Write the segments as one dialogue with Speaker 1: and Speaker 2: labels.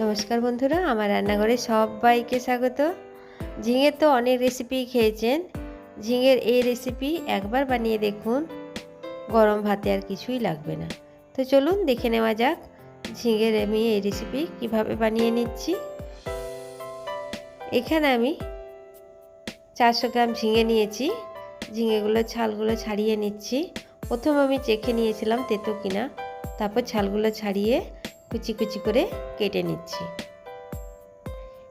Speaker 1: নমস্কার বন্ধুরা, আমার রান্নাঘরে সবাইকে স্বাগত। ঝিঙে তো অনেক রেসিপি খেয়েছেন। ঝিঙের এই রেসিপি একবার বানিয়ে দেখুন, গরম ভাতে আর কিছুই লাগবে না। তো চলুন দেখে নেওয়া যাক, ঝিঙের আমি এই রেসিপি কীভাবে বানিয়ে নিচ্ছি। এখানে আমি চারশো গ্রাম ঝিঙে নিয়েছি। ঝিঙেগুলো ছালগুলো ছাড়িয়ে নিচ্ছি। প্রথম আমি চেখে নিয়েছিলাম তেতো কিনা। তারপর ছালগুলো ছাড়িয়ে কুচি কুচি করে কেটে নিচ্ছি।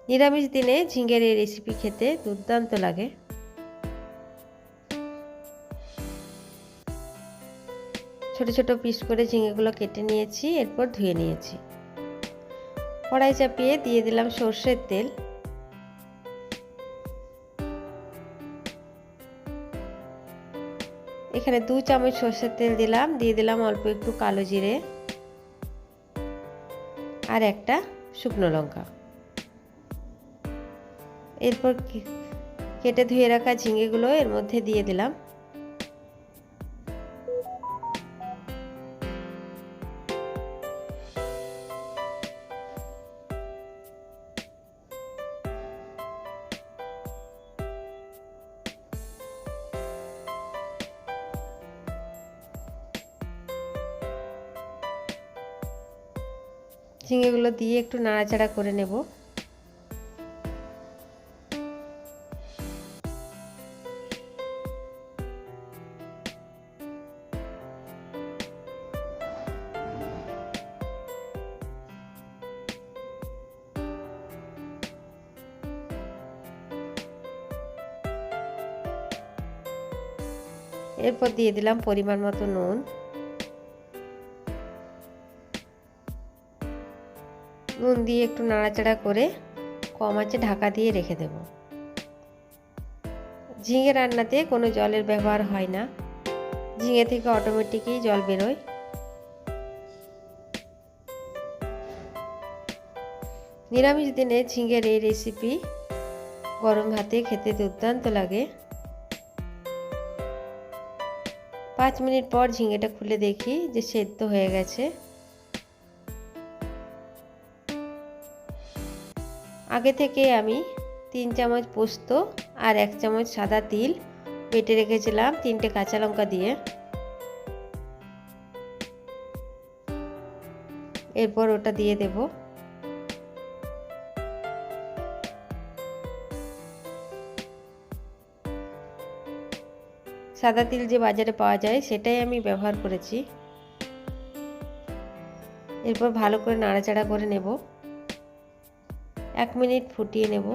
Speaker 1: নিরামিষ দিনে ঝিঙের এই রেসিপি খেতে দুর্দান্ত লাগে। ছোট ছোট পিস করে ঝিঙেগুলো কেটে নিয়েছি, এরপর ধুয়ে নিয়েছি। কড়াই চাপিয়ে দিয়ে দিলাম সর্ষের তেল। এখানে দু চামচ সর্ষের তেল দিলাম, দিয়ে দিলাম অল্প একটু কালো জিরে। আর একটা শুকনো লঙ্কা। এরপর কেটে ধুয়ে রাখা ঝিঙেগুলো এর মধ্যে দিয়ে দিলাম। ঝিঙেগুলো দিয়ে একটু নাড়াচাড়া করে নেব। এরপর দিয়ে দিলাম পরিমাণ মতো নুন। নুন দিয়ে একটু নাড়াচাড়া করে কম আছে ঢাকা দিয়ে রেখে দেব। ঝিঙে রান্নাতে কোনো জলের ব্যবহার হয় না। ঝিঙে থেকে অটোমেটিকই জল বেরোয়। নিরামিষ দিনে ঝিঙের এই রেসিপি গরম ভাতে খেতে দুর্দান্ত লাগে। পাঁচ মিনিট পর ঝিঙেটা খুলে দেখি যে সেদ্ধ হয়ে গেছে। আগে থেকে আমি তিন চামচ পোস্ত আর এক চামচ সাদা তিল বেটে রেখেছিলাম তিনটে কাঁচা লঙ্কা দিয়ে। এরপর ওটা দিয়ে দেব। সাদা তিল যে বাজারে পাওয়া যায় সেটাই আমি ব্যবহার করেছি। এরপর ভালো করে নাড়াচাড়া করে নেব। এক মিনিট ফুটিয়ে নেব।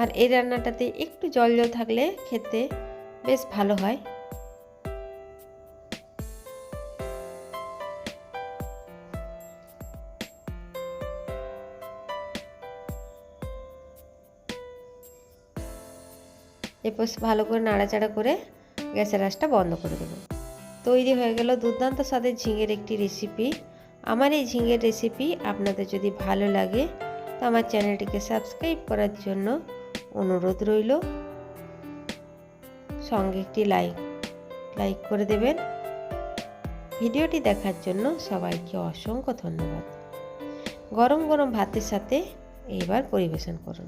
Speaker 1: আর এই রান্নাটাতে একটু জল জল থাকলে খেতে বেশ ভালো হয়। এরপর ভালো করে নাড়াচাড়া করে গ্যাসের আঁচটা বন্ধ করে দেবো। তৈরি হয়ে গেল দুর্দান্ত স্বাদের ঝিঙের একটি রেসিপি আমার এই ঝিঙের রেসিপি আপনাদের যদি ভালো লাগে, তো আমার চ্যানেলটিকে সাবস্ক্রাইব করার জন্য অনুরোধ রইল। সঙ্গে একটি লাইক লাইক করে দেবেন। ভিডিওটি দেখার জন্য সবাইকে অসংখ্য ধন্যবাদ। গরম গরম ভাতের সাথে এইবার পরিবেশন করুন।